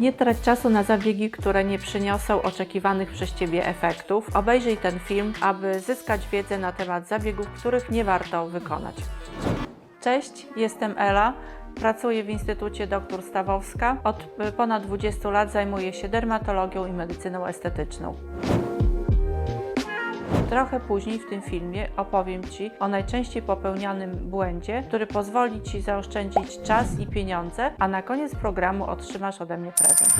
Nie trać czasu na zabiegi, które nie przyniosą oczekiwanych przez Ciebie efektów. Obejrzyj ten film, aby zyskać wiedzę na temat zabiegów, których nie warto wykonać. Cześć, jestem Ela. Pracuję w Instytucie Dr Stawowska. Od y, ponad 20 lat zajmuję się dermatologią i medycyną estetyczną. Trochę później w tym filmie opowiem Ci o najczęściej popełnianym błędzie, który pozwoli Ci zaoszczędzić czas i pieniądze, a na koniec programu otrzymasz ode mnie prezent.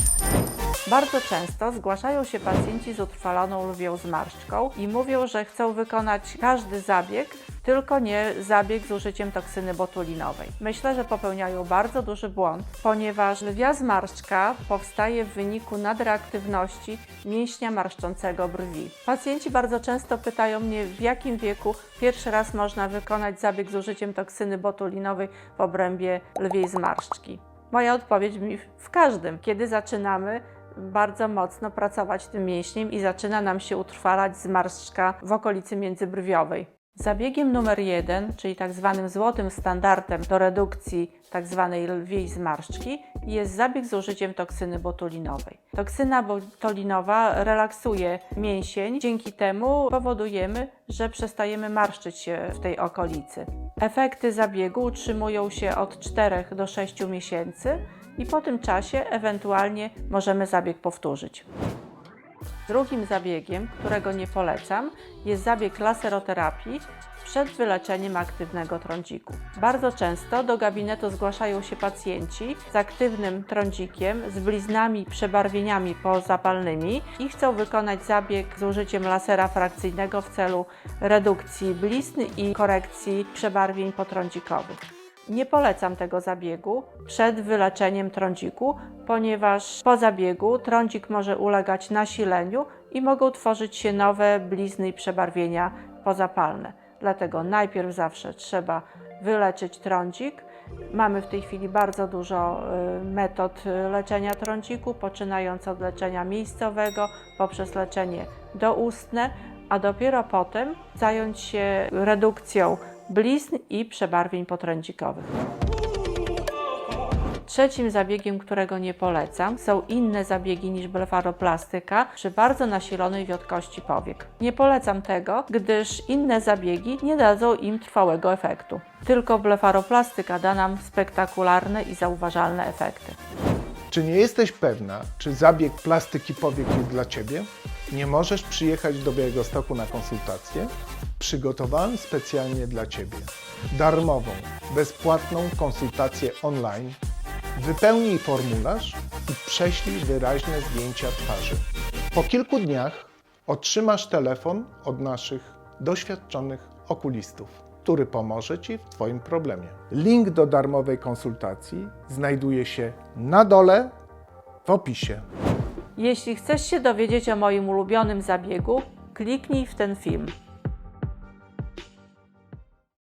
Bardzo często zgłaszają się pacjenci z utrwaloną lwią zmarszczką i mówią, że chcą wykonać każdy zabieg, tylko nie zabieg z użyciem toksyny botulinowej. Myślę, że popełniają bardzo duży błąd, ponieważ lwia zmarszczka powstaje w wyniku nadreaktywności mięśnia marszczącego brwi. Pacjenci bardzo często pytają mnie, w jakim wieku pierwszy raz można wykonać zabieg z użyciem toksyny botulinowej w obrębie lwiej zmarszczki. Moja odpowiedź brzmi w każdym, kiedy zaczynamy bardzo mocno pracować tym mięśniem i zaczyna nam się utrwalać zmarszczka w okolicy międzybrwiowej. Zabiegiem numer jeden, czyli tak zwanym złotym standardem do redukcji tak zwanej lwiej zmarszczki, jest zabieg z użyciem toksyny botulinowej. Toksyna botulinowa relaksuje mięsień, dzięki temu powodujemy, że przestajemy marszczyć się w tej okolicy. Efekty zabiegu utrzymują się od 4 do 6 miesięcy i po tym czasie ewentualnie możemy zabieg powtórzyć. Drugim zabiegiem, którego nie polecam, jest zabieg laseroterapii przed wyleczeniem aktywnego trądziku. Bardzo często do gabinetu zgłaszają się pacjenci z aktywnym trądzikiem, z bliznami, przebarwieniami pozapalnymi i chcą wykonać zabieg z użyciem lasera frakcyjnego w celu redukcji blizn i korekcji przebarwień potrądzikowych. Nie polecam tego zabiegu przed wyleczeniem trądziku, ponieważ po zabiegu trądzik może ulegać nasileniu i mogą tworzyć się nowe blizny i przebarwienia pozapalne. Dlatego najpierw zawsze trzeba wyleczyć trądzik. Mamy w tej chwili bardzo dużo y, metod y, leczenia trądziku, poczynając od leczenia miejscowego poprzez leczenie doustne, a dopiero potem zająć się redukcją blizn i przebarwień potrądzikowych. Trzecim zabiegiem, którego nie polecam, są inne zabiegi niż blefaroplastyka przy bardzo nasilonej wiotkości powiek. Nie polecam tego, gdyż inne zabiegi nie dadzą im trwałego efektu. Tylko blefaroplastyka da nam spektakularne i zauważalne efekty. Czy nie jesteś pewna, czy zabieg plastyki powiek jest dla Ciebie? Nie możesz przyjechać do Białegostoku na konsultację? Przygotowałem specjalnie dla Ciebie darmową, bezpłatną konsultację online. Wypełnij formularz i prześlij wyraźne zdjęcia twarzy. Po kilku dniach otrzymasz telefon od naszych doświadczonych okulistów, który pomoże Ci w Twoim problemie. Link do darmowej konsultacji znajduje się na dole w opisie. Jeśli chcesz się dowiedzieć o moim ulubionym zabiegu, kliknij w ten film.